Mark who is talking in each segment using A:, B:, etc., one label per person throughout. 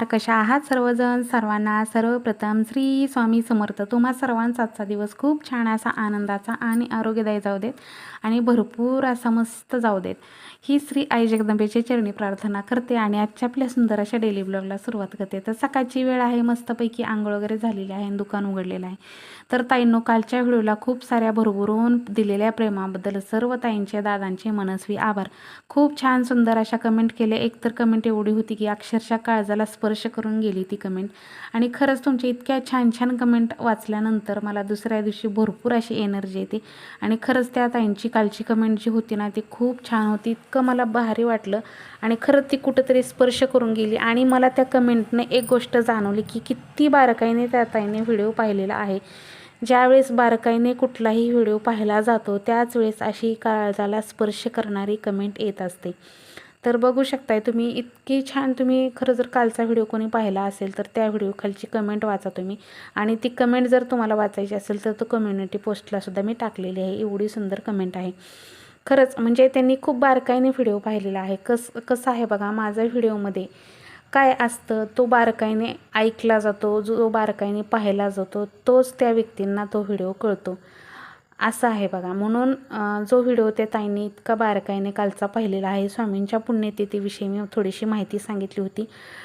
A: नमस्कार कशा आहात सर्वजण? सर्वांना सर्वप्रथम श्री स्वामी समर्थ. तुम्हा सर्वांचा आजचा दिवस खूप छान असा आनंदाचा आणि आरोग्यदायी जाऊ देत आणि भरपूर असा मस्त जाऊ देत. ही श्री आई जगदंबेची चरणी प्रार्थना करते आणि आजच्या आपल्या सुंदर अशा डेली ब्लॉगला सुरुवात करते. तर सकाळची वेळ आहे मस्तपैकी आंघोळ वगैरे झालेली आहे आणि दुकान उघडलेलं आहे. तर ताईंनो कालच्या व्हिडिओला खूप साऱ्या भरभरून दिलेल्या प्रेमाबद्दल सर्व ताईंचे दादांचे मनस्वी आभार. खूप छान सुंदर अशा कमेंट केल्या. एक तर कमेंट एवढी होती की अक्षरशः काळजाला स्पर्श करून गेली ती कमेंट आणि खरंच तुमच्या इतक्या छान छान कमेंट वाचल्यानंतर मला दुसऱ्या दिवशी भरपूर अशी एनर्जी येते. आणि खरंच त्या ताईंची कालची कमेंट जी होती ना ती खूप छान होती. इतकं मला भारी वाटलं. आणि खरंच ती कुठंतरी स्पर्श करून गेली. आणि मला त्या कमेंटने एक गोष्ट जाणवली की किती बारकाईने त्या ताईने व्हिडिओ पाहिलेला आहे. ज्यावेळेस बारकाईने कुठलाही व्हिडिओ पाहिला जातो त्याच वेळेस अशी काळजाला स्पर्श करणारी कमेंट येत असते. तर बघू शकताय तुम्ही इतकी छान तुम्ही खरं जर कालचा व्हिडिओ कोणी पाहिला असेल तर त्या व्हिडिओ खालची कमेंट वाचा तुम्ही. आणि ती कमेंट जर तुम्हाला वाचायची असेल तर तो कम्युनिटी पोस्टलासुद्धा मी टाकलेली आहे. एवढी सुंदर कमेंट आहे. खरंच म्हणजे त्यांनी खूप बारकाईने व्हिडिओ पाहिलेला आहे. कस कसं आहे बघा माझ्या व्हिडिओमध्ये काय असतं तो बारकाईने ऐकला जातो जो बारकाईने पाहिला जातो तोच त्या व्यक्तींना तो व्हिडिओ कळतो. असं आहे बघा. म्हणून जो व्हिडिओ त्या ताईंनी इतका बारकाईने कालचा पाहिलेला आहे स्वामींच्या पुण्यतिथीविषयी मी थोडीशी माहिती सांगितली होती.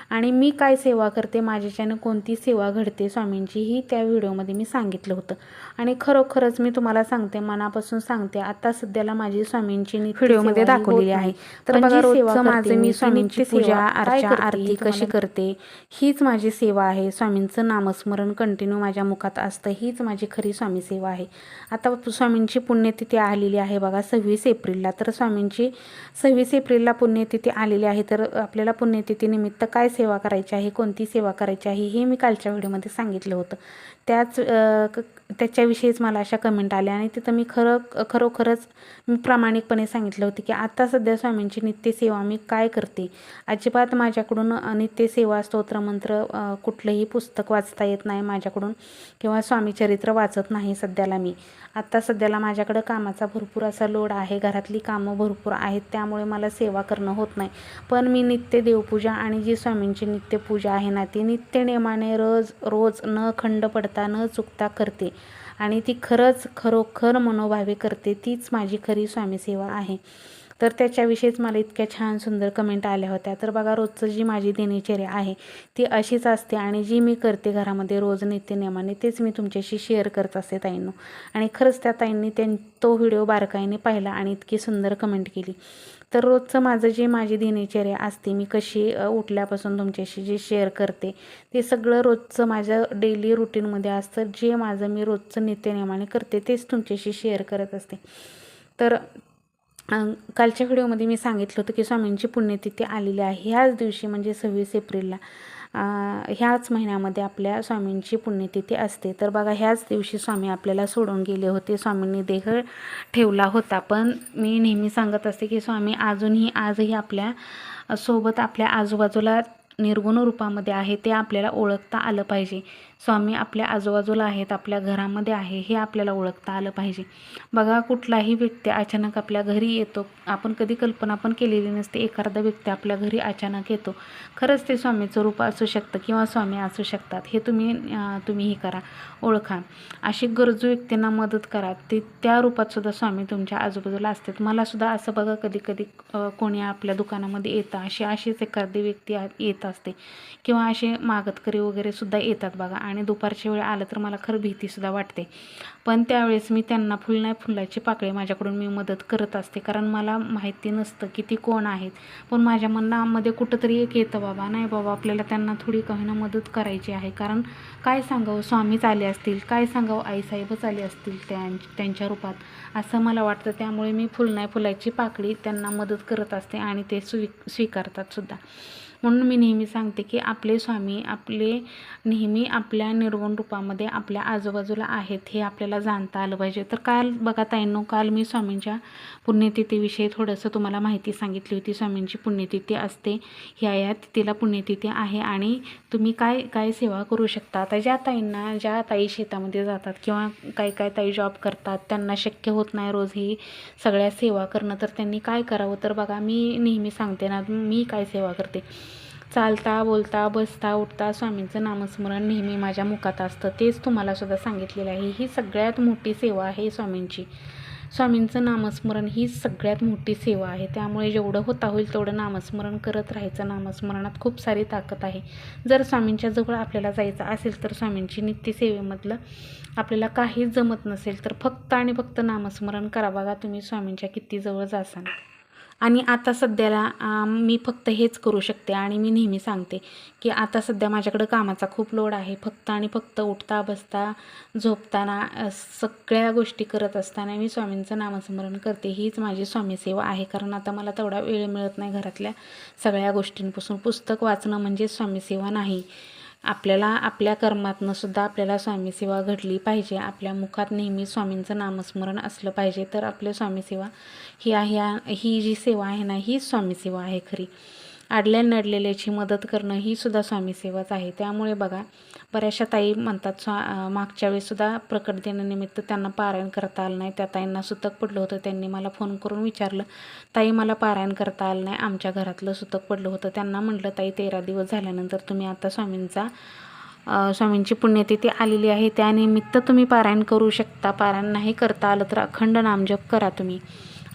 A: आणि मी काय सेवा करते माझ्याच्यानं कोणती सेवा घडते स्वामींची ही त्या व्हिडिओमध्ये मी सांगितलं होतं. आणि खरोखरच मी तुम्हाला सांगते मनापासून सांगते आता सध्याला माझी स्वामींची व्हिडिओमध्ये दाखवलेली आहे. तर बघा रोजचं माझं मी स्वामींची पूजा अर्चा आरती कशी करते हीच माझी सेवा आहे. स्वामींचं नामस्मरण कंटिन्यू माझ्या मुखात असतं हीच माझी खरी स्वामी सेवा आहे. आता स्वामींची पुण्यतिथी आलेली आहे बघा सव्वीस एप्रिलला. तर स्वामींची सव्वीस एप्रिलला पुण्यतिथी आलेली आहे. तर आपल्याला पुण्यतिथीनिमित्त काय सेवा करायची आहे कोणती सेवा करायची आहे हे मी कालच्या व्हिडिओमध्ये सांगितलं होतं. त्याच त्याच्याविषयीच मला अशा कमेंट आल्या आणि तिथं मी खरं खरोखरच मी प्रामाणिकपणे सांगितलं होतं की आत्ता सध्या स्वामींची नित्यसेवा मी काय करते? अजिबात माझ्याकडून नित्यसेवा स्तोत्रमंत्र कुठलंही पुस्तक वाचता येत नाही माझ्याकडून किंवा स्वामी चरित्र वाचत नाही सध्याला मी. आत्ता सध्याला माझ्याकडं कामाचा भरपूर असा लोड आहे घरातली कामं भरपूर आहेत त्यामुळे मला सेवा करणं होत नाही. पण मी नित्य देवपूजा आणि जी स्वामींची नित्यपूजा आहे ना ती नित्य नियमाने रोज रोज न खंड पडता न चुकता करते. आणि ती खरंच खरोखर मनोभावे करते तीच माझी खरी स्वामीसेवा आहे. तर त्याच्याविषयीच मला इतक्या छान सुंदर कमेंट आल्या होत्या. तर बघा रोजचं जी माझी दिनचर्या आहे ती अशीच असते आणि जी मी करते घरामध्ये रोज नित्यनियमाने तेच मी तुमच्याशी शेअर करत असते ताईंनो. आणि खरंच त्या ताईंनी त्यां तो व्हिडिओ बारकाईने पाहिला आणि इतकी सुंदर कमेंट केली. तर रोजचं माझं जे माझी दिनचर्या असते मी कशी उठल्यापासून तुमच्याशी जे शेअर करते ते सगळं रोजचं माझ्या डेली रुटीनमध्ये असतं. जे माझं मी रोजचं नित्यनियमाने करते तेच तुमच्याशी शेअर करत असते. तर कालच्या व्हिडिओमध्ये मी सांगितलं होतं की स्वामींची पुण्यतिथी आलेली आहे. ह्याच दिवशी म्हणजे सव्वीस एप्रिलला ह्याच महिन्यामध्ये आपल्या स्वामींची पुण्यतिथी असते. तर बघा ह्याच दिवशी स्वामी आपल्याला सोडून गेले होते. स्वामींनी देह ठेवला होता. पण मी नेहमी सांगत असते की स्वामी अजूनही आजही आपल्यासोबत आपल्या आजूबाजूला निर्गुण रूपामध्ये आहे. ते आपल्याला ओळखता आलं पाहिजे. स्वामी आपल्या आजूबाजूला आहेत आपल्या घरामध्ये आहे हे आपल्याला ओळखता आलं पाहिजे. बघा कुठलाही व्यक्ती अचानक आपल्या घरी येतो. आपण कधी कल्पना पण केलेली नसते एखादा व्यक्ती आपल्या घरी अचानक येतो. खरंच ते स्वामीचं रूप असू शकतं किंवा स्वामी असू शकतात. हे तुम्ही तुम्ही हे करा ओळखा. अशी गरजू व्यक्तींना मदत करा. ते त्या रूपातसुद्धा स्वामी तुमच्या आजूबाजूला असतात. मलासुद्धा असं बघा कधी कधी कोणी आपल्या दुकानामध्ये येतं अशी अशीच एखादी व्यक्ती येत असते. किंवा असे मागतकरी वगैरे सुद्धा येतात बघा. आणि दुपारच्या वेळ आलं तर मला खरं भीतीसुद्धा वाटते. पण त्यावेळेस मी त्यांना फुल नाही फुलाची पाकळी माझ्याकडून मी मदत करत असते. कारण मला माहिती नसतं की ती कोण आहेत. पण माझ्या मनामध्ये कुठंतरी एक येतं बाबा नाही बाबा आपल्याला त्यांना थोडी काही मदत करायची आहे. कारण काय सांगावं स्वामीच आले असतील. काय सांगावं आईसाहेबच आले असतील त्यां त्यांच्या रूपात. असं मला वाटतं. त्यामुळे मी फुलनाय फुलाची पाकळी त्यांना मदत करत असते आणि ते स्वी स्वीकारतात सुद्धा. म्हणून मी नेहमी सांगते की आपले स्वामी आपले नेहमी आपल्या निर्गुण रूपामध्ये आपल्या आजूबाजूला आहेत हे आपल्याला जाणता आलं पाहिजे. तर काल बघा ताईंनो काल मी स्वामींच्या पुण्यतिथीविषयी थोडंसं तुम्हाला माहिती सांगितली होती. स्वामींची पुण्यतिथी असते ह्या या तिथीला पुण्यतिथी आहे आणि तुम्ही काय काय सेवा करू शकता? आता ज्या ताईंना ज्या ताई शेतामध्ये जातात किंवा काही काय ताई जॉब करतात त्यांना शक्य होत नाही रोज ही सगळ्या सेवा करणं तर त्यांनी काय करावं? तर बघा मी नेहमी सांगते ना मी काय सेवा करते? चालता बोलता बसता उठता स्वामींचं नामस्मरण नेहमी माझ्या मुखात असतं. तेच तुम्हाला सुद्धा सांगितलेलं आहे. ही सगळ्यात मोठी सेवा आहे स्वामींची. स्वामींचं नामस्मरण ही सगळ्यात मोठी सेवा आहे. त्यामुळे जेवढं होता होईल तेवढं नामस्मरण करत राहायचं. नामस्मरणात खूप सारी ताकद आहे. जर स्वामींच्या जवळ आपल्याला जायचं असेल तर स्वामींची नित्यसेवेमधलं आपल्याला काहीच जमत नसेल तर फक्त आणि फक्त नामस्मरण करा. बघा तुम्ही स्वामींच्या किती जवळ जासाल आणि आता सध्याला मी फक्त हेच करू शकते आणि मी नेहमी सांगते की आता सध्या माझ्याकडं कामाचा खूप लोड आहे. फक्त आणि फक्त उठता बसता झोपताना सगळ्या गोष्टी करत असताना मी स्वामींचं नामस्मरण करते. हीच माझी स्वामीसेवा आहे. कारण आता मला तेवढा वेळ मिळत नाही घरातल्या सगळ्या गोष्टींपासून. पुस्तक वाचणं म्हणजे स्वामीसेवा नाही. आपल्याला आपल्या कर्मातनं सुद्धा आपल्याला स्वामीसेवा घडली पाहिजे. आपल्या मुखात नेहमी स्वामींचं नामस्मरण असलं पाहिजे. तर आपल्या स्वामीसेवा ही आहे ही जी सेवा आहे ना ही स्वामीसेवा आहे खरी. आडल्या नडलेल्याची मदत करणं ही सुद्धा स्वामीसेवाच आहे. त्यामुळे बघा बऱ्याचशा ताई म्हणतात स्वा मागच्या वेळेससुद्धा प्रकट दिनानिमित्त त्यांना पारायण करता आलं नाही. त्या ताईंना सुतक पडलं होतं. त्यांनी मला फोन करून विचारलं ताई मला पारायण करता आलं नाही. आमच्या घरातलं सुतक पडलं होतं. त्यांना म्हटलं ताई तेरा दिवस झाल्यानंतर तुम्ही आता स्वामींचा स्वामींची पुण्यतिथी आलेली आहे. त्यानिमित्त तुम्ही पारायण करू शकता. पारायण नाही करता आलं तर अखंड नामजप करा तुम्ही.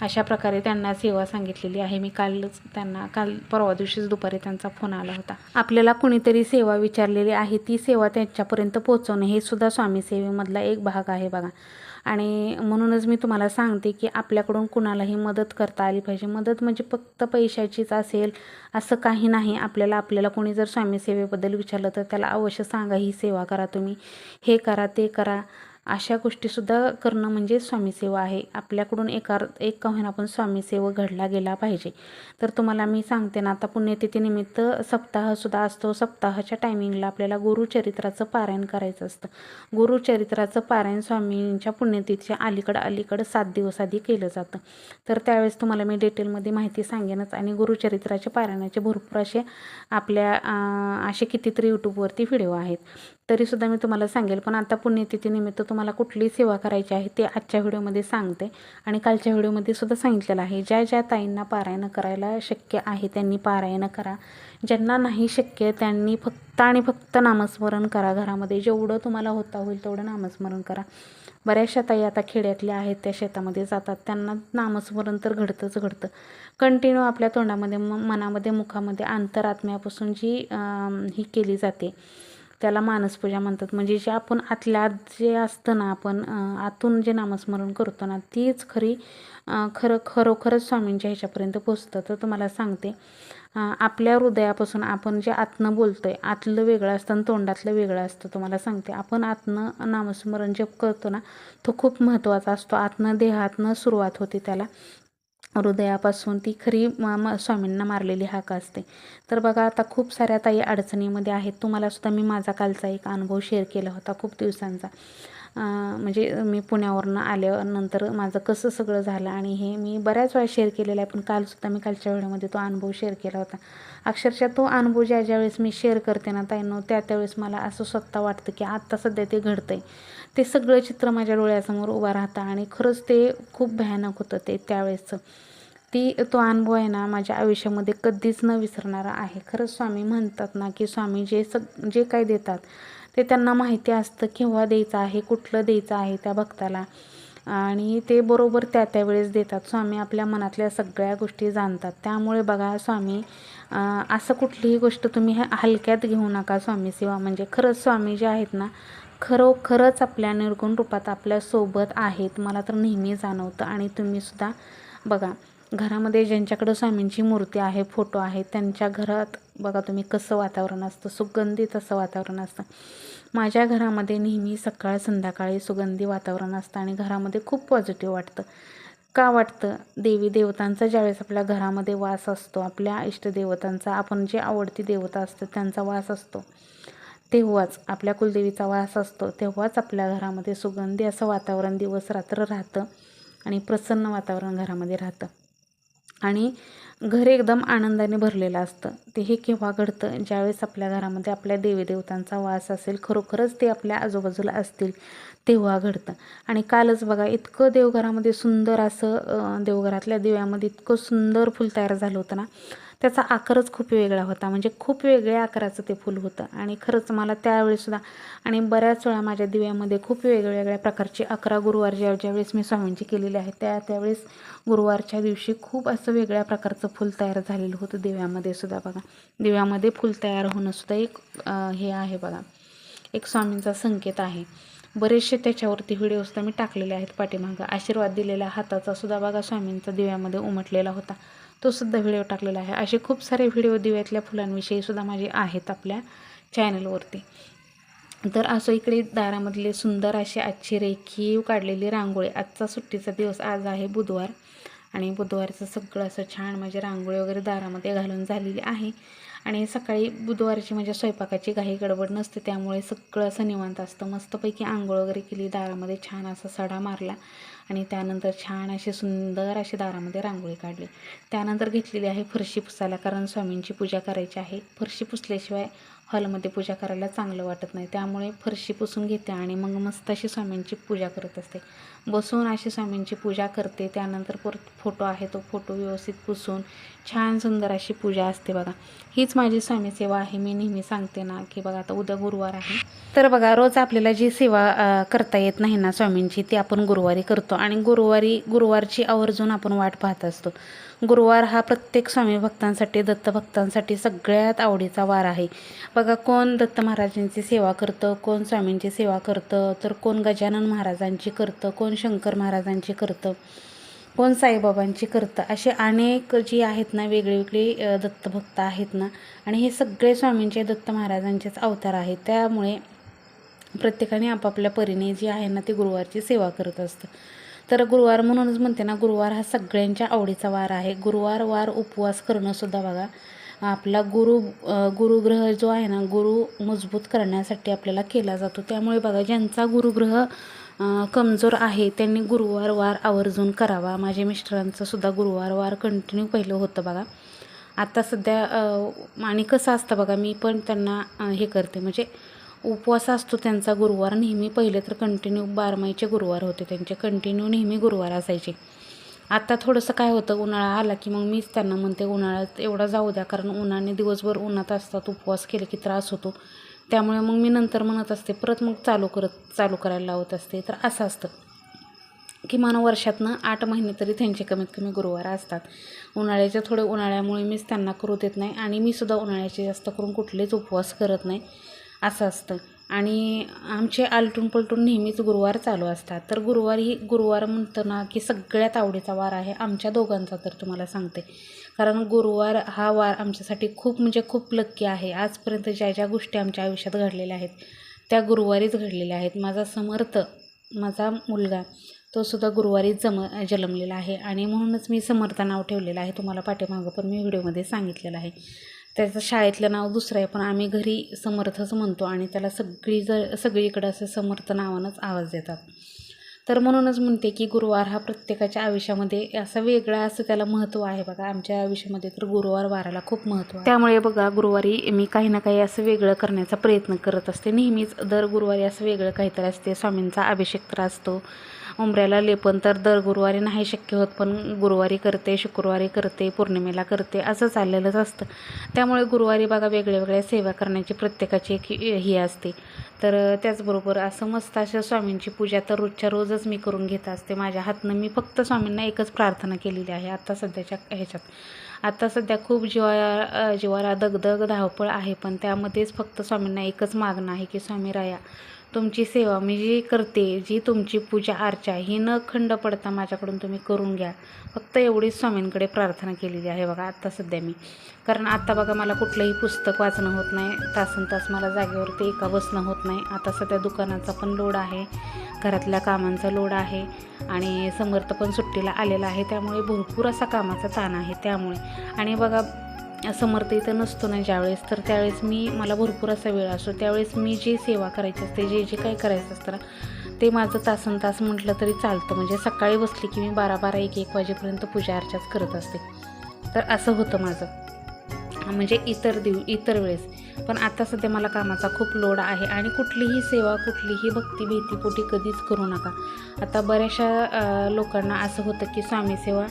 A: अशा प्रकारे त्यांना सेवा सांगितलेली आहे. मी कालच त्यांना काल परवा दिवशीच दुपारी त्यांचा फोन आला होता. आपल्याला कुणीतरी सेवा विचारलेली आहे. ती सेवा त्यांच्यापर्यंत पोहोचवणे हे सुद्धा स्वामी सेवेमधला एक भाग आहे बघा. आणि म्हणूनच मी तुम्हाला सांगते की आपल्याकडून कुणालाही मदत करता आली पाहिजे. मदत म्हणजे फक्त पैशाचीच असेल असं काही नाही. आपल्याला आपल्याला कोणी जर स्वामी सेवेबद्दल विचारलं तर त्याला अवश्य सांगा ही सेवा करा तुम्ही. हे करा ते करा. अशा गोष्टीसुद्धा करणं म्हणजे स्वामीसेवा आहे. आपल्याकडून एका एक का होईना पण स्वामीसेवा घडला गेला पाहिजे. तर तुम्हाला मी सांगते ना आता पुण्यतिथीनिमित्त सप्ताहसुद्धा असतो. सप्ताहाच्या टायमिंगला आपल्याला गुरुचरित्राचं पारायण करायचं असतं. गुरुचरित्राचं पारायण स्वामींच्या पुण्यतिथीच्या अलीकडं अलीकडं सात दिवस आधी केलं जातं. तर त्यावेळेस तुम्हाला मी डिटेलमध्ये माहिती सांगेनच. आणि गुरुचरित्राच्या पारायणाचे भरपूर असे आपल्या असे कितीतरी यूट्यूबवरती व्हिडिओ आहेत. तरीसुद्धा मी तुम्हाला सांगेल पण आता पुण्यतिथीनिमित्त तुम्हाला कुठली सेवा करायची आहे ते आजच्या व्हिडिओमध्ये सांगते आणि कालच्या व्हिडिओमध्ये सुद्धा सांगितलेलं आहे ज्या ज्या ताईंना पारायण करायला शक्य आहे त्यांनी पारायण करा. ज्यांना नाही शक्य त्यांनी फक्त आणि फक्त नामस्मरण करा घरामध्ये जेवढं तुम्हाला होता होईल तेवढं नामस्मरण करा. बऱ्याचशा ताई आता खेड्यातल्या आहेत त्या शेतामध्ये जातात त्यांना नामस्मरण तर घडतंच घडतं. कंटिन्यू आपल्या तोंडामध्ये म मनामध्ये मुखामध्ये अंतरात्म्यापासून जी ही केली जाते त्याला मानसपूजा म्हणतात. म्हणजे जे आपण आतल्या आत जे असतं ना आपण आतून जे नामस्मरण करतो ना तीच खरी खरं खरोखरच स्वामींच्या ह्याच्यापर्यंत पोचतं तर तुम्हाला सांगते आपल्या हृदयापासून आपण जे आतनं आहे आतलं वेगळं असतं आणि तोंडातलं वेगळं असतं तुम्हाला सांगते. आपण आतनं नामस्मरण जप करतो ना तो खूप महत्त्वाचा असतो. आतनं देहातनं सुरुवात होते त्याला. हृदयापासून ती खरी मा म स्वामींना मारलेली हाक असते. तर बघा आता खूप साऱ्या ताई अडचणीमध्ये आहेत. तुम्हाला सुद्धा मी माझा कालचा एक अनुभव शेअर केला होता खूप दिवसांचा. म्हणजे मी पुण्यावरनं आल्यानंतर माझं कसं सगळं झालं आणि हे मी बऱ्याच वेळा शेअर केलेलं आहे. पण कालसुद्धा मी कालच्या व्हिडिओमध्ये तो अनुभव शेअर केला होता. अक्षरशः तो अनुभव ज्या ज्यावेळेस मी शेअर करते ना ताईंनो त्या त्यावेळेस मला असं स्वतः वाटतं की आत्ता सध्या ते घडतं आहे ते सगळं चित्र माझ्या डोळ्यासमोर उभं राहतं आणि खरंच ते खूप भयानक होतं ते त्यावेळेसचं. ती तो अनुभव आहे ना माझ्या आयुष्यामध्ये कधीच न विसरणारा आहे. खरंच स्वामी म्हणतात ना की स्वामी जे सग जे काही देतात ते त्यांना माहिती असतं केव्हा द्यायचं आहे कुठलं द्यायचं आहे त्या भक्ताला. आणि ते बरोबर त्या त्यावेळेस देतात. स्वामी आपल्या मनातल्या सगळ्या गोष्टी जाणतात. त्यामुळे बघा स्वामी असं कुठलीही गोष्ट तुम्ही हलक्यात घेऊ नका स्वामी सेवा. म्हणजे खरंच स्वामी जे आहेत ना खरोखरच आपल्या निर्गुण रूपात आपल्यासोबत आहेत मला तर नेहमी जाणवतं. आणि तुम्हीसुद्धा बघा घरामध्ये ज्यांच्याकडं स्वामींची मूर्ती आहे फोटो आहे त्यांच्या घरात बघा तुम्ही कसं वातावरण असतं सुगंधित असं वातावरण असतं. माझ्या घरामध्ये नेहमी सकाळ संध्याकाळी सुगंधी वातावरण असतं आणि घरामध्ये खूप पॉझिटिव्ह वाटतं. का वाटतं? देवी देवतांचा ज्यावेळेस आपल्या घरामध्ये वास असतो आपल्या इष्टदेवतांचा आपण जे आवडती देवता असतं त्यांचा वास असतो. तेव्हाच आपल्या कुलदेवीचा वास असतो तेव्हाच आपल्या घरामध्ये सुगंधी असं वातावरण दिवस रात्र राहतं आणि प्रसन्न वातावरण घरामध्ये राहतं. आणि घर एकदम आनंदाने भरलेलं असतं. ते हे केव्हा घडतं? ज्यावेळेस आपल्या घरामध्ये आपल्या देवीदेवतांचा वास असेल खरोखरच ते आपल्या आजूबाजूला असतील तेव्हा घडतं. आणि कालच बघा इतकं देवघरामध्ये सुंदर असं देवघरातल्या दिव्यामध्ये इतकं सुंदर फुल तयार झालं होतं ना. त्याचा आकारच खूप वेगळा होता. म्हणजे खूप वेगळ्या आकाराचं ते फूल होतं. आणि खरंच मला त्यावेळीसुद्धा आणि बऱ्याच वेळा माझ्या दिव्यामध्ये खूप वेगवेगळ्या प्रकारचे अकरा गुरुवार ज्या ज्यावेळेस मी स्वामींची केलेली आहे त्या त्यावेळेस गुरुवारच्या दिवशी खूप असं वेगळ्या प्रकारचं फूल तयार झालेलं होतं दिव्यामध्ये सुद्धा बघा. दिव्यामध्ये फूल तयार होणंसुद्धा एक हे आहे बघा. एक स्वामींचा संकेत आहे. बरेचसे त्याच्यावरती व्हिडिओसुद्धा मी टाकलेले आहेत पाठीमागं. आशीर्वाद दिलेला हाताचा सुद्धा बघा स्वामींचा दिव्यामध्ये उमटलेला होता. तो सुद्धा व्हिडिओ टाकलेला आहे. असे खूप सारे व्हिडिओ दिव्यातल्या फुलांविषयी सुद्धा माझे आहेत आपल्या चॅनलवरती तर असं इकडे दारामधले सुंदर अशी आजची रेखीव काढलेली रांगोळी. आजचा सुट्टीचा दिवस आज आहे बुधवार. आणि बुधवारचं सगळं असं छान म्हणजे रांगोळी वगैरे दारामध्ये घालून झालेली आहे. आणि सकाळी बुधवारची म्हणजे स्वयंपाकाची काही गडबड नसते त्यामुळे सगळं असं निवांत असतं. मस्तपैकी आंघोळ वगैरे केली दारामध्ये छान असा सडा मारला. आणि त्यानंतर छान अशी सुंदर अशी दारामध्ये रांगोळी काढली. त्यानंतर घेतलेली आहे फरशी पुसायला कारण स्वामींची पूजा करायची आहे. फरशी पुसल्याशिवाय हॉलमध्ये पूजा करायला चांगलं वाटत नाही. त्यामुळे फरशी पुसून घेते आणि मग मस्त अशी स्वामींची पूजा करत असते. बसून अशी स्वामींची पूजा करते. त्यानंतर परत फोटो आहे तो फोटो व्यवस्थित पुसून छान सुंदर अशी पूजा असते बघा. हीच माझी स्वामी सेवा आहे. मी नेहमी सांगते ना की बघा आता उद्या गुरुवार आहे. तर बघा रोज आपल्याला जी सेवा करता येत नाही ना स्वामींची ती आपण गुरुवारी करतो. आणि गुरुवारी गुरुवारची आवर्जून आपण वाट पाहत असतो. गुरुवार हा प्रत्येक स्वामी भक्तांसाठी दत्तभक्तांसाठी सगळ्यात आवडीचा वार आहे. बघा कोण दत्त महाराजांची सेवा करतं कोण स्वामींची सेवा करतं तर कोण गजानन महाराजांची करतं कोण शंकर महाराजांची करतं? कोण साईबाबांची करतं? असे अनेक जी आहेत ना वेगळेवेगळे दत्तभक्त आहेत ना आणि हे सगळे स्वामींचे दत्त महाराजांचेच अवतार आहेत. त्यामुळे प्रत्येकाने आपापल्या परीने जी आहे ना ती गुरुवारची सेवा करत असतं. तर गुरुवार म्हणूनच म्हणते ना गुरुवार हा सगळ्यांच्या आवडीचा वार आहे. गुरुवार वार उपवास करणंसुद्धा बघा आपला गुरु गुरुग्रह जो आहे ना गुरु मजबूत करण्यासाठी आपल्याला केला जातो. त्यामुळे बघा ज्यांचा गुरुग्रह कमजोर आहे त्यांनी गुरुवार वार आवर्जून करावा. माझ्या मिस्टरांचं सुद्धा गुरुवार वार कंटिन्यू पहिलं होतं बघा. आता सध्या आणि कसं असतं बघा मी पण त्यांना हे करते. म्हणजे उपवास असतो त्यांचा गुरुवार नेहमी पहिले तर कंटिन्यू बारमाईचे गुरुवार होते त्यांचे. कंटिन्यू नेहमी गुरुवार असायचे. आता थोडंसं काय होतं उन्हाळा आला की मग मीच त्यांना म्हणते उन्हाळ्यात एवढा जाऊ द्या कारण उन्हाने दिवसभर उन्हात असतात उपवास केले की त्रास होतो. त्यामुळे मग मी नंतर म्हणत असते परत मग चालू करत चालू करायला लावत असते. तर असं असतं किमान वर्षातनं आठ महिने तरी त्यांचे कमीत कमी गुरुवार असतात. उन्हाळ्याच्या थोडे उन्हाळ्यामुळे मीच त्यांना करू देत नाही आणि मी सुद्धा उन्हाळ्याचे जास्त करून कुठलेच उपवास करत नाही. असं असतं. आणि आमचे आलटून पलटून नेहमीच गुरुवार चालू असतात. तर गुरुवार ही गुरुवार म्हणतो ना की सगळ्यात आवडीचा वार आहे आमच्या दोघांचा तर तुम्हाला सांगते. कारण गुरुवार हा वार आमच्यासाठी खूप म्हणजे खूप लक्की आहे. आजपर्यंत ज्या ज्या गोष्टी आमच्या आयुष्यात घडलेल्या आहेत त्या गुरुवारीच घडलेल्या आहेत. माझा समर्थ माझा मुलगा तो सुद्धा गुरुवारी जम जन्मलेला आहे. आणि म्हणूनच मी समर्थ नाव ठेवलेलं आहे तुम्हाला पाठीमागं पण मी व्हिडिओमध्ये सांगितलेलं आहे. त्याचं शाळेतलं नाव दुसरं आहे पण आम्ही घरी समर्थच म्हणतो आणि त्याला सगळी जर सगळीकडं असं समर्थ नावानंच आवाज देतात. तर म्हणूनच म्हणते की गुरुवार हा प्रत्येकाच्या आयुष्यामध्ये असं वेगळा असं त्याला महत्त्व आहे बघा. आमच्या आयुष्यामध्ये तर गुरुवार वाराला खूप महत्त्व आहे. त्यामुळे बघा गुरुवारी मी काही ना काही असं वेगळं करण्याचा प्रयत्न करत असते. नेहमीच दर गुरुवारी असं वेगळं काहीतरी असते. स्वामींचा अभिषेक तर असतो. उंबऱ्याला लेपन तर दर गुरुवारी नाही शक्य होत पण गुरुवारी करते शुक्रवारी करते पौर्णिमेला करते असं चाललेलंच असतं. त्यामुळे गुरुवारी बघा वेगळ्या वेगळ्या सेवा करण्याची प्रत्येकाची एक ही ही असते. तर त्याचबरोबर असं मस्त अशा स्वामींची पूजा तर रोजच्या रोजच मी करून घेत असते. माझ्या हातनं मी फक्त स्वामींना एकच प्रार्थना केलेली आहे आत्ता सध्याच्या ह्याच्यात. आता सध्या खूप जीवा जीवाला दगदग धावपळ आहे पण त्यामध्येच फक्त स्वामींना एकच मागणं आहे की स्वामी राया तुमची सेवा मी जी करते जी तुमची पूजा अर्चा ही न खंड पडता माझ्याकडून तुम्ही करून घ्या. फक्त एवढीच स्वामींकडे प्रार्थना केलेली आहे बघा आत्ता सध्या मी. कारण आत्ता बघा मला कुठलंही पुस्तक वाचणं होत नाही. तासन तास मला जागेवरती एका बसणं होत नाही. आता सध्या दुकानाचा पण लोड आहे. घरातल्या कामांचा लोड आहे. आणि समर्थ पण सुट्टीला आलेला आहे. त्यामुळे भरपूर असा कामाचा ताण आहे त्यामुळे. आणि बघा समर्थ इथं नसतो ना ज्यावेळेस. तर त्यावेळेस मी मला भरपूर असा वेळ असतो. त्यावेळेस मी जी सेवा करायची असते जे जे काही करायचं असतं ना ते माझं तासन तास म्हटलं तरी चालतं. म्हणजे सकाळी बसली की मी बारा बारा एक एक वाजेपर्यंत पूजा अर्चाच करत असते. तर असं होतं माझं. म्हणजे इतर दिव इतर वेळेस. पण आता सध्या मला कामाचा खूप लोड आहे आणि कुठलीही सेवा कुठलीही भक्ती भीतीपोटी कधीच करू नका. आता बऱ्याचशा लोकांना असं होतं की स्वामीसेवा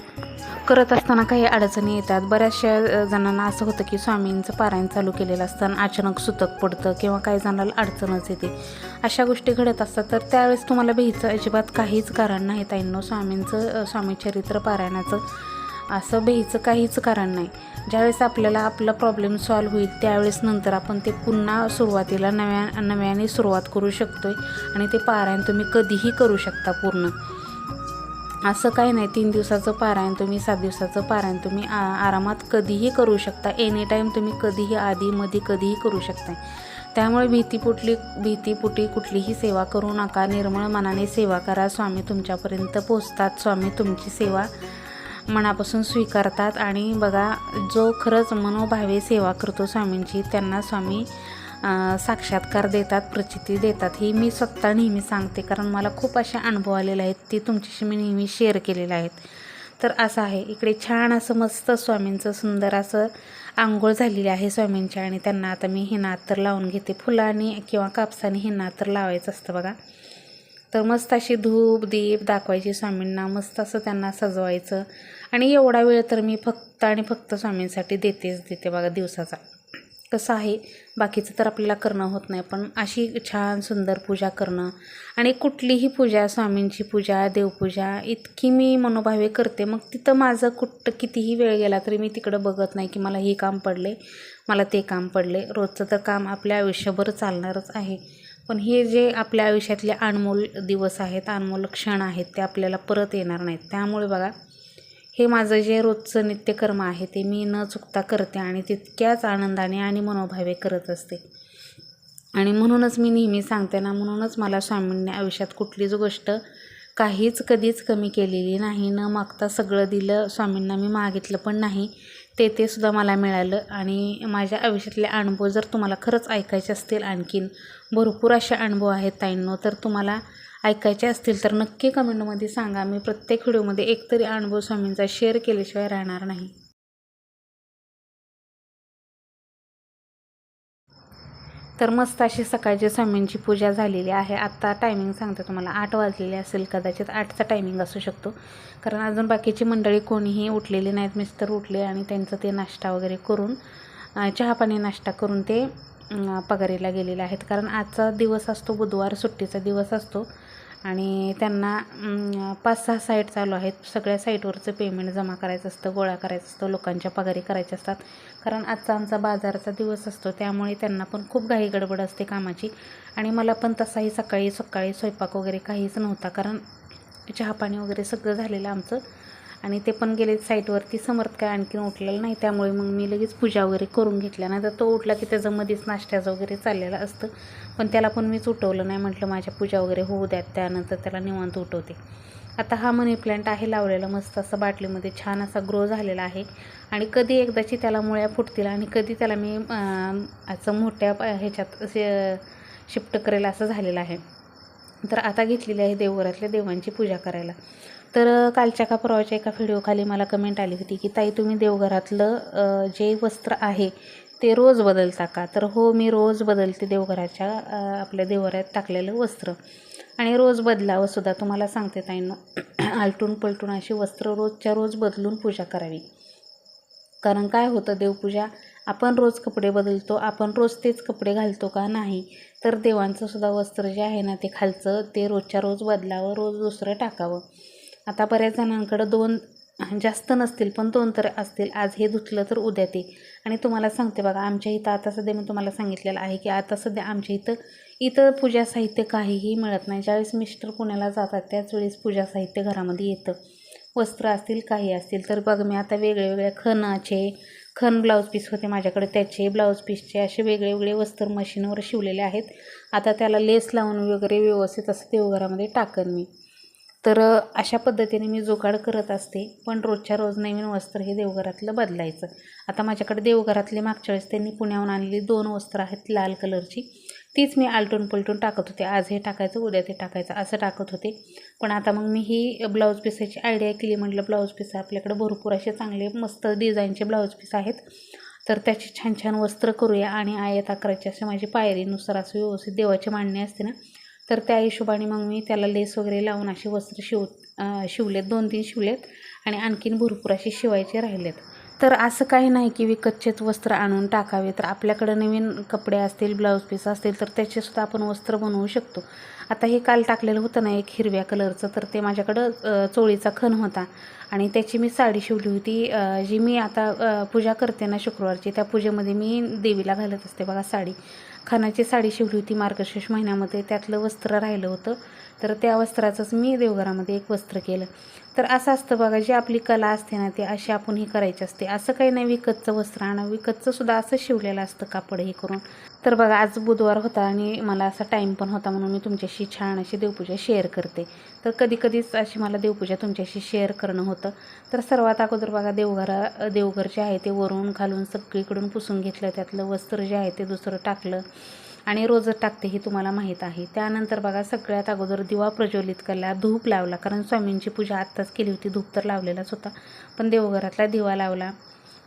A: करत असताना काही अडचणी येतात. बऱ्याचशा जणांना असं होतं की स्वामींचं पारायण चालू केलेलं असताना अचानक सुतक पडतं किंवा काही जणांना अडचणच येते. अशा गोष्टी घडत असतात. तर त्यावेळेस तुम्हाला भीतीचं अजिबात काहीच कारण नाही ताईंनो. स्वामींचं स्वामीचरित्र स्वामी चरित्र पारायणाचं असं भ्यायचं काहीच कारण नाही. ज्यावेळेस आपल्याला आपला प्रॉब्लेम सॉल्व्ह होईल त्यावेळेस नंतर आपण ते पुन्हा सुरुवातीला नव्या नव्याने सुरुवात करू शकतो आहे आणि ते पारायण तुम्ही कधीही करू शकता पूर्ण. असं काही नाही तीन दिवसाचं पारायण तुम्ही सात दिवसाचं पारायण तुम्ही आ आरामात कधीही करू शकता. एनी टाईम तुम्ही कधीही आधीमध्ये कधीही करू शकता त्यामुळे भीतीपुटली भीतीपुटी कुठलीही सेवा करू नका. निर्मळ मनाने सेवा करा. स्वामी तुमच्यापर्यंत पोचतात स्वामी तुमची सेवा मनापासून स्वीकारतात. आणि बघा जो खरंच मनोभावे सेवा करतो स्वामींची त्यांना स्वामी साक्षात्कार देतात प्रचिती देतात. ही मी स्वतः नेहमी सांगते कारण मला खूप असे अनुभव आलेले आहेत ते तुमच्याशी मी नेहमी शेअर केलेले आहेत. तर असं आहे इकडे छान असं मस्त स्वामींचं सुंदर असं आंघोळ झालेली आहे स्वामींची. आणि त्यांना आता मी हे तर लावून घेते. फुलांनी किंवा कापसाने हे नातर लावायचं असतं बघा. तर मस्त अशी धूप दीप दाखवायची स्वामींना. मस्त असं त्यांना सजवायचं. आणि एवढा वेळ तर मी फक्त आणि फक्त स्वामींसाठी देतेच देते बघा दिवसाचा. कसं आहे बाकीचं तर आपल्याला करणं होत नाही पण अशी छान सुंदर पूजा करणं आणि कुठलीही पूजा स्वामींची पूजा देवपूजा इतकी मी मनोभावे करते. मग तिथं माझं कुठं कितीही वेळ गेला तरी मी तिकडं बघत नाही की मला हे काम पडले मला ते काम पडले रोजचं तर काम आपल्या आयुष्यभर चालणारच आहे. पण हे जे आपल्या आयुष्यातले अनमोल दिवस आहेत अनमोल क्षण आहेत ते आपल्याला परत येणार नाहीत. त्यामुळे बघा हे माझं जे रोजचं नित्यकर्म आहे ते मी न चुकता करते आणि तितक्याच आनंदाने आणि मनोभावे करत असते. आणि म्हणूनच मी नेहमी सांगते ना म्हणूनच मला स्वामींनी आयुष्यात कुठलीच गोष्ट काहीच कधीच कमी केलेली नाही. न मागता सगळं दिलं स्वामींना मी मागितलं पण नाही. ते ते सुद्धा मला मिळालं आणि माझ्या आयुष्यातले अनुभव जर तुम्हाला खरंच ऐकायचे असतील आणखीन भरपूर असे अनुभव आहेत ताईंनो तर तुम्हाला ऐकायचे असतील तर नक्की कमेंटमध्ये सांगा. मी प्रत्येक व्हिडिओमध्ये एकतरी अनुभव स्वामींचा शेअर केल्याशिवाय राहणार नाही. तर मस्त अशी सकाळची स्वामींची पूजा झालेली आहे. आत्ता टायमिंग सांगते तुम्हाला. आठ वाजलेले असेल कदाचित आठचा टायमिंग असू शकतो. कारण अजून बाकीची मंडळी कोणीही उठलेली नाहीत. मिस्टर उठले आणि त्यांचं ते नाश्ता वगैरे करून चहापाणी नाश्ता करून ते पगारीला गेलेले आहेत. कारण आजचा दिवस असतो बुधवार सुट्टीचा दिवस असतो. आणि त्यांना पाच सहा साईट चालू आहेत. सगळ्या साईटवरचं पेमेंट जमा करायचं असतं गोळा करायचं असतं लोकांच्या पगारी करायच्या असतात. कारण आजचा आमचा बाजाराचा दिवस असतो त्यामुळे त्यांना पण खूप घाई गडबड असते कामाची. आणि मला पण तसाही सकाळी सकाळी स्वयंपाक वगैरे काहीच नव्हता. कारण चहापाणी वगैरे सगळं झालेलं आमचं. आणि ते पण गेले साईटवरती समर्थ काय आणखीन उठलेलं नाही. त्यामुळे मग मी लगेच पूजा वगैरे करून घेतल्या. नाही तर तो उठला की त्याचं मध्येच नाश्त्याचं वगैरे चाललेलं असतं. पण त्याला पण मीच उठवलं नाही. म्हटलं माझ्या पूजा वगैरे होऊ द्यात त्यानंतर त्याला निवांत उठवते. आता हा मनी प्लांट आहे लावलेला. मस्त असं बाटलीमध्ये छान असा ग्रो झालेला आहे. आणि कधी एकदाची त्याला मुळ्या फुटतील आणि कधी त्याला मी असं मोठ्या ह्याच्यात असे शिफ्ट करेल असं झालेलं आहे. तर आता घेतलेली आहे देवघरातल्या देवांची पूजा करायला. तर कालच्या का परवाच्या एका व्हिडिओखाली मला कमेंट आली होती की ताई तुम्ही देवघरातलं जे वस्त्र आहे ते रोज बदलता का? तर हो मी रोज बदलते देवघराच्या आपल्या देवघरात टाकलेलं वस्त्र. आणि रोज बदलावं सुद्धा. तुम्हाला सांगते ताईंनो आलटून पलटून अशी वस्त्र रोजच्या रोज बदलून पूजा करावी. कारण काय होतं देवपूजा आपण रोज कपडे बदलतो आपण रोज तेच कपडे घालतो का नाही? तर देवांचं सुद्धा वस्त्र जे आहे ना ते खालचं ते रोजच्या रोज बदलावं रोज दुसरं टाकावं. आता बऱ्याच जणांकडं दोन जास्त नसतील पण दोन तर असतील. आज हे धुतलं तर उद्या ते. आणि तुम्हाला सांगते बघा आमच्या इथं आता सध्या मी तुम्हाला सांगितलेलं आहे की आता सध्या आमच्या इथं इथं पूजा साहित्य काहीही मिळत नाही. ज्यावेळेस मिस्टर पुण्याला जातात त्याच वेळेस पूजा साहित्य घरामध्ये येतं. वस्त्र असतील काही असतील. तर बघ मी आता वेगळे खणाचे खण ब्लाऊज पीस होते माझ्याकडे. त्याचे ब्लाऊज पीसचे असे वेगळे वेगळे वस्त्र मशीनवर शिवलेले आहेत. आता त्याला लेस लावून वगैरे व्यवस्थित असं देवघरामध्ये टाकन मी. तर अशा पद्धतीने मी जुगाड करत असते. पण रोजच्या रोज नवीन वस्त्र हे देवघरातलं बदलायचं. आता माझ्याकडे देवघरातले मागच्या वेळेस त्यांनी पुण्याहून आणलेली दोन वस्त्र आहेत लाल कलरची. तीच मी आलटून पलटून टाकत होते. आज हे टाकायचं उद्या ते टाकायचं असं टाकत होते. पण आता मग मी ही ब्लाऊज पिसाची आयडिया केली म्हटलं ब्लाऊज पीस आपल्याकडे भरपूर असे चांगले मस्त डिझाईनचे ब्लाऊज पीस आहेत. तर त्याची छान छान वस्त्र करूया आणि आयत आकाराची असे माझी पायरीनुसार असं व्यवस्थित देवाची मांडणी असते ना तर त्या हिशोबाने मग मी त्याला लेस वगैरे लावून असे वस्त्र शिव शिवलेत दोन तीन शिवलेत आणि आणखीन भरपूर असे शिवायचे राहिलेत. तर असं काही नाही की विकतचेच वस्त्र आणून टाकावे तर आपल्याकडं नवीन कपडे असतील ब्लाऊज पीस असतील तर त्याचेसुद्धा आपण वस्त्र बनवू शकतो. आता हे काल टाकलेलं होतं ना एक हिरव्या कलरचं तर ते माझ्याकडं चोळीचा खण होता. आणि त्याची मी साडी शिवली होती जी मी आता पूजा करते ना शुक्रवारची त्या पूजेमध्ये मी देवीला घालत असते बघा साडी. खानाची साडी शिवली होती मार्गशीर्ष महिन्यामध्ये. त्यातलं वस्त्र राहिलं होतं. तर त्या वस्त्राचंच मी देवघरामध्ये एक वस्त्र केलं. तर असं असतं बघा जी आपली कला असते ना ती अशी आपण ही करायची असते. असं काही नाही विकतचं वस्त्र आणा. विकतचं सुद्धा असं शिवलेलं असतं कापड हे करून. तर बघा आज बुधवार होता आणि मला असा टाईम पण होता म्हणून मी तुमच्याशी छान अशी देवपूजा शेअर करते. तर कधी कधीच अशी मला देवपूजा तुमच्याशी शेअर करणं होतं. तर सर्वात अगोदर बघा देवघरा देवघर जे आहे ते वरून घालून सगळीकडून पुसून घेतलं. त्यातलं वस्त्र जे आहे ते दुसरं टाकलं. आणि रोजच टाकते हे तुम्हाला माहीत आहे. त्यानंतर बघा सगळ्यात अगोदर दिवा प्रज्वलित केला धूप लावला कारण स्वामींची पूजा आत्ताच केली होती धूप तर लावलेलाच होता. पण देवघरातला दिवा लावला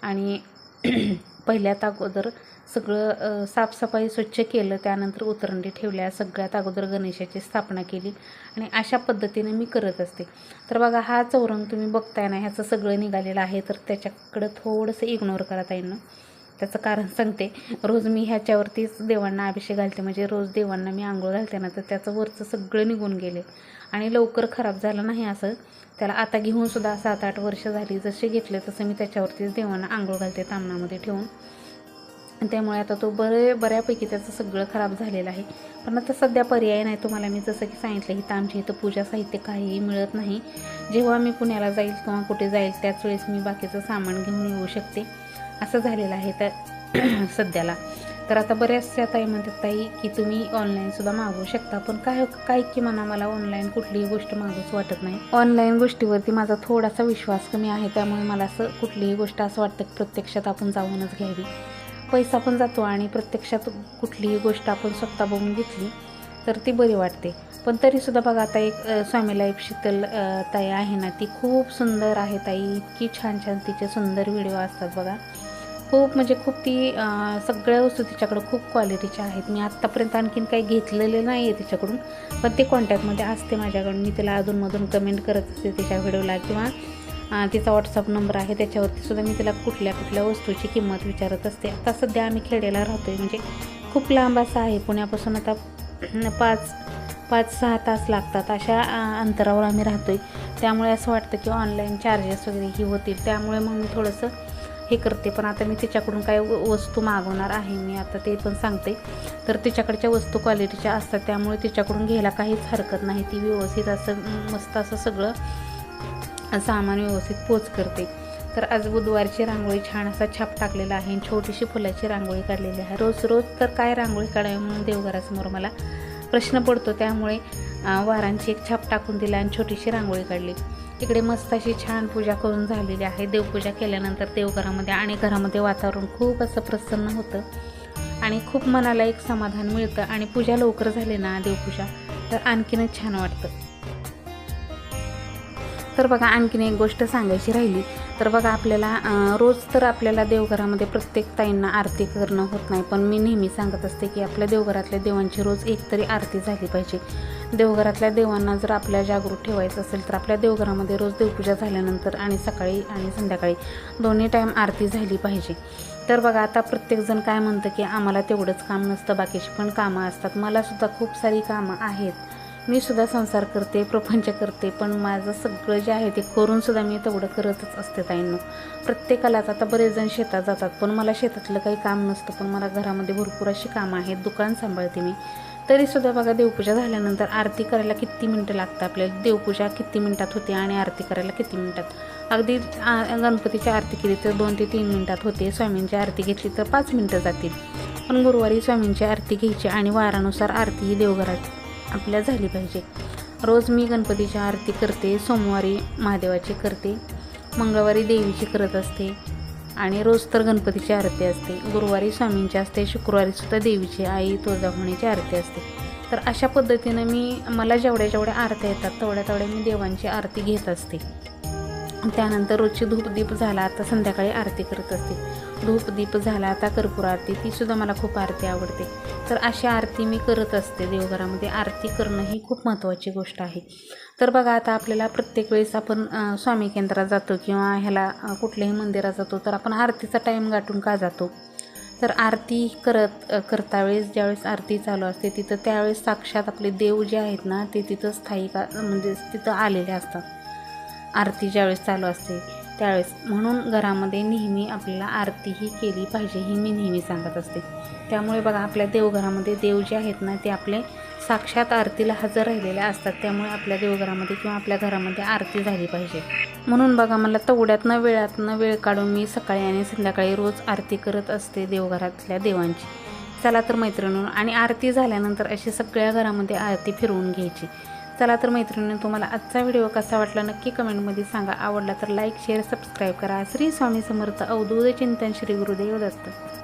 A: आणि पहिल्यात अगोदर सगळं साफसफाई स्वच्छ केलं त्यानंतर उतरंडी ठेवल्या सगळ्यात अगोदर गणेशाची स्थापना केली आणि अशा पद्धतीने मी करत असते. तर बघा हा चौरंग तुम्ही बघताय ना ह्याचं सगळं निघालेलं आहे तर त्याच्याकडं थोडंसं इग्नोर करा ना त्याचं कारण सांगते. रोज मी ह्याच्यावरतीच देवांना अभिषेक घालते. म्हणजे रोज देवांना मी आंघोळ घालते ना तर त्याचं वरचं सगळं निघून गेले. आणि लवकर खराब झालं नाही असं. त्याला आता घेऊन सुद्धा सात आठ वर्ष झाली. जसे घेतले तसं मी त्याच्यावरतीच देवांना आंघोळ घालते तामणामध्ये ठेवून. त्यामुळे आता तो बरे बऱ्यापैकी त्याचं सगळं खराब झालेलं आहे. पण आता सध्या पर्याय नाही तुम्हाला मी जसं की सांगितलं इथं आमच्या इथं पूजा साहित्य काहीही मिळत नाही. जेव्हा मी पुण्याला जाईल किंवा कुठे जाईल त्याच वेळेस मी बाकीचं सामान घेऊन येऊ शकते. असं झालेलं आहे तर सध्याला. तर आता बऱ्याचशा ताई म्हणतात ताई की तुम्ही ऑनलाईनसुद्धा मागवू शकता पण काय हो, काय की म्हणा मला ऑनलाईन कुठलीही गोष्ट मागूच वाटत नाही. ऑनलाईन गोष्टीवरती माझा थोडासा विश्वास कमी आहे त्यामुळे मला असं कुठलीही गोष्ट असं वाटतं की प्रत्यक्षात आपण जाऊनच घ्यावी. पैसा पण जातो आणि प्रत्यक्षात कुठलीही गोष्ट आपण स्वतः बघून घेतली तर ती बरी वाटते. पण तरीसुद्धा बघा आता एक अ, स्वामी लाईफ शीतल ताई आहे ना ती खूप सुंदर आहे ताई. इतकी छान छान तिचे सुंदर व्हिडिओ असतात बघा. खूप म्हणजे खूप ती सगळ्या वस्तू तिच्याकडं खूप क्वालिटीच्या आहेत. मी आत्तापर्यंत आणखीन काही घेतलेलं नाही आहे तिच्याकडून पण ते कॉन्टॅक्टमध्ये असते माझ्याकडून. मी तिला अधूनमधून कमेंट करत असते तिच्या व्हिडिओला किंवा तिचा व्हॉट्सअप नंबर आहे त्याच्यावरती सुद्धा मी तिला कुठल्या कुठल्या वस्तूची किंमत विचारत असते. आता सध्या आम्ही खेड्याला राहतो आहे म्हणजे खूप लांब असं आहे. पुण्यापासून आता पाच पाच सहा तास लागतात अशा अंतरावर आम्ही राहतो आहे त्यामुळे असं वाटतं की ऑनलाईन चार्जेस वगैरे ही होतील. त्यामुळे मग मी थोडंसं हे करते पण आता मी तिच्याकडून काय व- वस्तू मागवणार आहे मी आता ते पण सांगते. तर तिच्याकडच्या वस्तू क्वालिटीच्या असतात त्यामुळे तिच्याकडून घ्यायला काहीच हरकत नाही. ती व्यवस्थित असं मस्त असं सगळं सामान व्यवस्थित पोच करते. तर आज बुधवारची रांगोळी छान असा छाप टाकलेला आहे. छोटीशी फुलाची रांगोळी काढलेली आहे. रोज रोज तर काय रांगोळी काढावी म्हणून देवघरासमोर मला प्रश्न पडतो. त्यामुळे वारांची एक छाप टाकून दिला आणि छोटीशी रांगोळी काढली. इकडे मस्त अशी छान पूजा करून झालेली आहे. देवपूजा केल्यानंतर देवघरामध्ये आणि घरामध्ये वातावरण खूप असं प्रसन्न होतं. आणि खूप मनाला एक समाधान मिळतं आणि पूजा लवकर झाली ना देवपूजा तर आणखीनच छान वाटतं. तर बघा आणखीन एक गोष्ट सांगायची राहिली. तर बघा आपल्याला रोज तर आपल्याला देवघरामध्ये प्रत्येक ताईंना आरती करणं होत नाही पण मी नेहमी सांगत असते की आपल्या देवघरातल्या देवांची रोज एक तरी आरती झाली पाहिजे. देवघरातल्या देवांना जर आपल्या जागृत ठेवायचं असेल तर आपल्या देवघरामध्ये रोज देवपूजा झाल्यानंतर आणि सकाळी आणि संध्याकाळी दोन्ही टाईम आरती झाली पाहिजे. तर बघा आता प्रत्येकजण काय म्हणतं की आम्हाला तेवढंच काम नसतं बाकीची पण कामं असतात. मलासुद्धा खूप सारी कामं आहेत. मी सुद्धा संसार करते प्रपंच करते पण माझं सगळं जे आहे ते करून सुद्धा मी तेवढं करतच असते ताईंनो. प्रत्येकालाच आता बरेच जण शेतात जातात पण मला शेतातलं काही काम नसतं पण मला घरामध्ये भरपूर अशी कामं आहेत दुकान सांभाळते मी. तरीसुद्धा बघा देवपूजा झाल्यानंतर आरती करायला किती मिनटं लागतं आपल्याला? देवपूजा किती मिनटात होते आणि आरती करायला किती मिनटात? अगदी गणपतीची आरती केली तर दोन ते तीन मिनटात होते स्वामींची आरती घेतली तर पाच मिनटं जातील. पण गुरुवारी स्वामींची आरती घ्यायची आणि वारानुसार आरती ही देवघरात आपल्या झाली पाहिजे. रोज मी गणपतीची आरती करते सोमवारी महादेवाची करते मंगळवारी देवीची करत असते आणि रोज तर गणपतीची आरती असते. गुरुवारी स्वामींची असते शुक्रवारीसुद्धा देवीची आई तुळजाभवानीची आरती असते. तर अशा पद्धतीनं मी मला जेवढ्या जेवढ्या आरत्या येतात तेवढ्या तेवढ्या मी देवांची आरती घेत असते. त्यानंतर रोजची धूपदीप झाला आता संध्याकाळी आरती करत असते. धूपदीप झाला आता कर्पूर आरती तीसुद्धा मला खूप आरती आवडते. तर अशी आरती मी करत असते देवघरामध्ये. आरती करणं ही खूप महत्त्वाची गोष्ट आहे. तर बघा आता आपल्याला प्रत्येक वेळेस आपण स्वामी केंद्रात जातो किंवा ह्याला कुठल्याही मंदिरात जातो तर आपण आरतीचा टाईम गाठून का जातो? तर आरती करत करता वेळेस ज्यावेळेस आरती चालू असते तिथं त्यावेळेस साक्षात आपले देव जे आहेत ना ते तिथं स्थायिक म्हणजे तिथं आलेले असतात. आरती ज्यावेळेस चालू असते. त्यावेळेस म्हणून घरामध्ये नेहमी आपल्याला आरती ही केली पाहिजे ही मी नेहमी सांगत असते. त्यामुळे बघा आपल्या देवघरामध्ये देव जे आहेत ना ते आपले साक्षात आरतीला हजर राहिलेले असतात. त्यामुळे आपल्या देवघरामध्ये किंवा आपल्या घरामध्ये आरती झाली पाहिजे. म्हणून बघा मला तेवढ्यातनं वेळातनं वेळ काढून मी सकाळी आणि संध्याकाळी रोज आरती करत असते देवघरातल्या देवांची. चला तर मैत्रिणी आणि आरती झाल्यानंतर अशी सगळ्या घरामध्ये आरती फिरवून घ्यायची. चला तर मैत्रिणी तुम्हाला आजचा व्हिडिओ कसा वाटला नक्की कमेंटमध्ये सांगा. आवडला तर लाईक शेअर सबस्क्राईब करा. श्री स्वामी समर्थ अवधूत चिंतन श्री गुरुदेव दत्त.